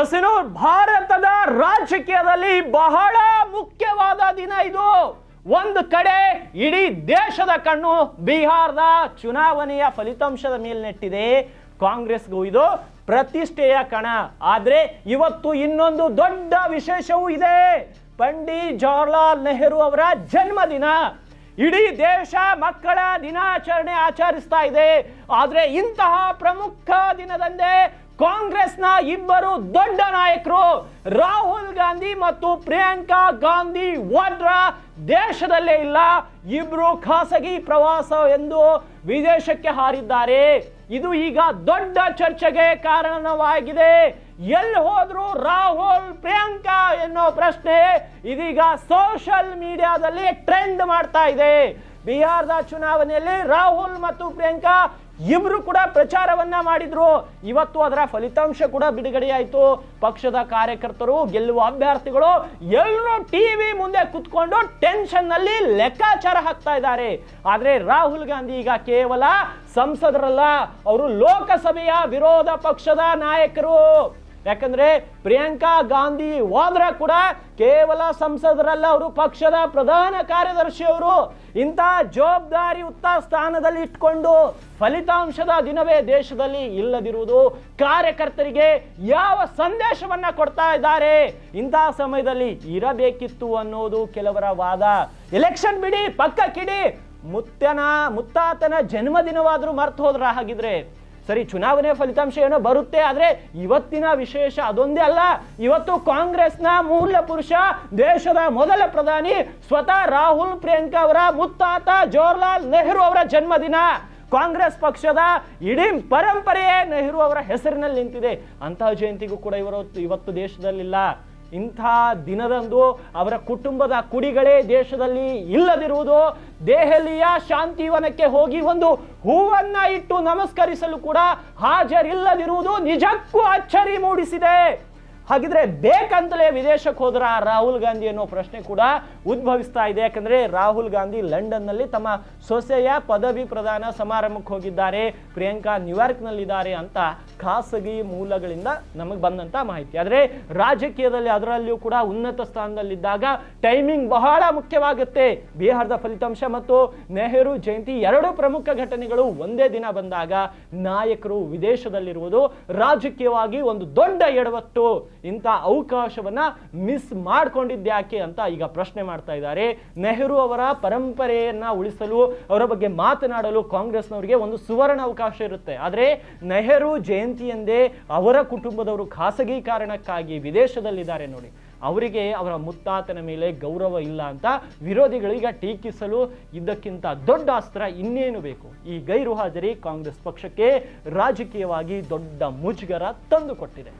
S ಇನ್ನು ಭಾರತದ ರಾಜಕೀಯದಲ್ಲಿ ಬಹಳ ಮುಖ್ಯವಾದ ದಿನ ಇದು. ಒಂದು ಕಡೆ ಇಡೀ ದೇಶದ ಕಣ್ಣು ಬಿಹಾರದ ಚುನಾವಣೆಯ ಫಲಿತಾಂಶದ ಮೇಲೆ ನೆಟ್ಟಿದೆ ಕಾಂಗ್ರೆಸ್ಗೂ ಇದು ಪ್ರತಿಷ್ಠೆಯ ಕಣ. ಆದರೆ ಇವತ್ತು ಇನ್ನೊಂದು ದೊಡ್ಡ ವಿಶೇಷವೂ ಇದೆ. ಪಂಡಿತ್ ಜವಾಹರ್ಲಾಲ್ ನೆಹರು ಅವರ ಜನ್ಮದಿನ. ಇಡೀ ದೇಶ ಮಕ್ಕಳ ದಿನಾಚರಣೆ ಆಚರಿಸ್ತಾ ಇದೆ. ಆದರೆ ಇಂತಹ ಪ್ರಮುಖ ದಿನದಂದೇ ಕಾಂಗ್ರೆಸ್ನ ಇಬ್ಬರು ದೊಡ್ಡ ನಾಯಕರು ರಾಹುಲ್ ಗಾಂಧಿ ಮತ್ತು ಪ್ರಿಯಾಂಕಾ ಗಾಂಧಿ ವಾಡ್ರಾ ದೇಶದಲ್ಲೇ ಇಲ್ಲ, ಇಬ್ರು ಖಾಸಗಿ ಪ್ರವಾಸ ಎಂದು ವಿದೇಶಕ್ಕೆ ಹಾರಿದ್ದಾರೆ. ಇದು ಈಗ ದೊಡ್ಡ ಚರ್ಚೆಗೆ ಕಾರಣವಾಗಿದೆ. ಎಲ್ಲಿ ಹೋದ್ರು ರಾಹುಲ್, ಪ್ರಿಯಾಂಕಾ ಎನ್ನೋ ಪ್ರಶ್ನೆ ಇದೀಗ ಸೋಷಿಯಲ್ ಮೀಡಿಯಾದಲ್ಲಿ ಟ್ರೆಂಡ್ ಮಾಡ್ತಾ ಇದೆ. ಬಿಹಾರದ ಚುನಾವಣೆಯಲ್ಲಿ ರಾಹುಲ್ ಮತ್ತು ಪ್ರಿಯಾಂಕಾ ಇಬ್ರು ಕೂಡ ಪ್ರಚಾರವನ್ನ ಮಾಡಿದ್ರು. ಇವತ್ತು ಅದರ ಫಲಿತಾಂಶ ಕೂಡ ಬಿಡುಗಡೆಯಾಯಿತು. ಪಕ್ಷದ ಕಾರ್ಯಕರ್ತರು, ಗೆಲ್ಲುವ ಅಭ್ಯರ್ಥಿಗಳು ಎಲ್ಲರೂ ಟಿವಿ ಮುಂದೆ ಕುತ್ಕೊಂಡು ಟೆನ್ಷನ್ನಲ್ಲಿ ಲೆಕ್ಕಾಚಾರ ಹಾಕ್ತಾ ಇದ್ದಾರೆ. ಆದ್ರೆ ರಾಹುಲ್ ಗಾಂಧಿ ಈಗ ಕೇವಲ ಸಂಸದರಲ್ಲ, ಅವರು ಲೋಕಸಭೆಯ ವಿರೋಧ ಪಕ್ಷದ ನಾಯಕರು. ಯಾಕಂದ್ರೆ ಪ್ರಿಯಾಂಕಾ ಗಾಂಧಿ ವಾದ್ರಾ ಕೂಡ ಕೇವಲ ಸಂಸದರಲ್ಲ, ಅವರು ಪಕ್ಷದ ಪ್ರಧಾನ ಕಾರ್ಯದರ್ಶಿ ಅವರು. ಇಂಥ ಜವಾಬ್ದಾರಿಯುತ ಸ್ಥಾನದಲ್ಲಿ ಇಟ್ಕೊಂಡು ಫಲಿತಾಂಶದ ದಿನವೇ ದೇಶದಲ್ಲಿ ಇಲ್ಲದಿರುವುದು ಕಾರ್ಯಕರ್ತರಿಗೆ ಯಾವ ಸಂದೇಶವನ್ನ ಕೊಡ್ತಾ ಇದ್ದಾರೆ? ಇಂತಹ ಸಮಯದಲ್ಲಿ ಇರಬೇಕಿತ್ತು ಅನ್ನೋದು ಕೆಲವರ ವಾದ. ಎಲೆಕ್ಷನ್ ಬಿಡಿ ಪಕ್ಕಕ್ಕಿಡಿ ಮುತ್ತನ ಮುತ್ತಾತನ ಜನ್ಮದಿನವಾದರೂ ಮರ್ತು ಹೋದ್ರ ಹಾಗಿದ್ರೆ ಸರಿ, ಚುನಾವಣೆ ಫಲಿತಾಂಶ ಏನೋ ಬರುತ್ತೆ ಆದರೆ ಇವತ್ತಿನ ವಿಶೇಷ ಅದೊಂದೇ ಅಲ್ಲ. ಇವತ್ತು ಕಾಂಗ್ರೆಸ್ನ ಮೂಲ ಪುರುಷ, ದೇಶದ ಮೊದಲ ಪ್ರಧಾನಿ ಸ್ವತಃ ರಾಹುಲ್ ಪ್ರಿಯಾಂಕಾ ಅವರ ಮುತ್ತಾತ ಜವಾಹರ್ಲಾಲ್ ನೆಹರು ಅವರ ಜನ್ಮದಿನ. ಕಾಂಗ್ರೆಸ್ ಪಕ್ಷದ ಇಡೀ ಪರಂಪರೆಯೇ ನೆಹರು ಅವರ ಹೆಸರಿನಲ್ಲಿ ನಿಂತಿದೆ. ಅಂತಹ ಜಯಂತಿಗೂ ಕೂಡ ಇವರು ಇವತ್ತು ದೇಶದಲ್ಲಿಲ್ಲ. ಇಂಥ ದಿನದಂದು ಅವರ ಕುಟುಂಬದ ಕುಡಿಗಳೇ ದೇಶದಲ್ಲಿ ಇಲ್ಲದಿರುವುದು, ದೆಹಲಿಯ ಶಾಂತಿವನಕ್ಕೆ ಹೋಗಿ ಒಂದು ಹೂವನ್ನ ಇಟ್ಟು ನಮಸ್ಕರಿಸಲು ಕೂಡ ಹಾಜರಿಲ್ಲದಿರುವುದು ನಿಜಕ್ಕೂ ಅಚ್ಚರಿ ಮೂಡಿಸಿದೆ. ಹಾಗಿದ್ರೆ ಬೇಕಂತಲೇ ವಿದೇಶಕ್ಕೆ ಹೋದ್ರ ರಾಹುಲ್ ಗಾಂಧಿ ಅನ್ನೋ ಪ್ರಶ್ನೆ ಕೂಡ ಉದ್ಭವಿಸ್ತಾ ಇದೆ. ಯಾಕಂದ್ರೆ ರಾಹುಲ್ ಗಾಂಧಿ ಲಂಡನ್ನಲ್ಲಿ ತಮ್ಮ ಸೊಸೆಯ ಪದವಿ ಪ್ರದಾನ ಸಮಾರಂಭಕ್ಕೆ ಹೋಗಿದ್ದಾರೆ. ಪ್ರಿಯಾಂಕಾ ನ್ಯೂಯಾರ್ಕ್ನಲ್ಲಿದ್ದಾರೆ ಅಂತ ಖಾಸಗಿ ಮೂಲಗಳಿಂದ ನಮಗೆ ಬಂದಂತ ಮಾಹಿತಿ. ಆದರೆ ರಾಜಕೀಯದಲ್ಲಿ ಅದರಲ್ಲಿಯೂ ಕೂಡ ಉನ್ನತ ಸ್ಥಾನದಲ್ಲಿದ್ದಾಗ ಟೈಮಿಂಗ್ ಬಹಳ ಮುಖ್ಯವಾಗುತ್ತೆ. ಬಿಹಾರದ ಫಲಿತಾಂಶ ಮತ್ತು ನೆಹರು ಜಯಂತಿ ಎರಡು ಪ್ರಮುಖ ಘಟನೆಗಳು ಒಂದೇ ದಿನ ಬಂದಾಗ ನಾಯಕರು ವಿದೇಶದಲ್ಲಿರುವುದು ರಾಜಕೀಯವಾಗಿ ಒಂದು ದೊಡ್ಡ ಎಡವಟ್ಟು. ಇಂಥ ಅವಕಾಶವನ್ನ ಮಿಸ್ ಮಾಡ್ಕೊಂಡಿದ್ಯಾಕೆ ಅಂತ ಈಗ ಪ್ರಶ್ನೆ ಮಾಡ್ತಾ ಇದ್ದಾರೆ. ನೆಹರು ಅವರ ಪರಂಪರೆಯನ್ನ ಉಳಿಸಲು, ಅವರ ಬಗ್ಗೆ ಮಾತನಾಡಲು ಕಾಂಗ್ರೆಸ್ನವರಿಗೆ ಒಂದು ಸುವರ್ಣ ಅವಕಾಶ ಇರುತ್ತೆ. ಆದರೆ ನೆಹರು ಜಯಂತಿ ಎಂದೇ ಅವರ ಕುಟುಂಬದವರು ಖಾಸಗಿ ಕಾರಣಕ್ಕಾಗಿ ವಿದೇಶದಲ್ಲಿದ್ದಾರೆ ನೋಡಿ. ಅವರಿಗೆ ಅವರ ಮುತ್ತಾತನ ಮೇಲೆ ಗೌರವ ಇಲ್ಲ ಅಂತ ವಿರೋಧಿಗಳಿಗೆ ಟೀಕಿಸಲು ಇದಕ್ಕಿಂತ ದೊಡ್ಡ ಅಸ್ತ್ರ ಇನ್ನೇನು ಬೇಕು? ಈ ಗೈರು ಹಾಜರಿ ಕಾಂಗ್ರೆಸ್ ಪಕ್ಷಕ್ಕೆ ರಾಜಕೀಯವಾಗಿ ದೊಡ್ಡ ಮುಜುಗರ ತಂದುಕೊಟ್ಟಿದೆ.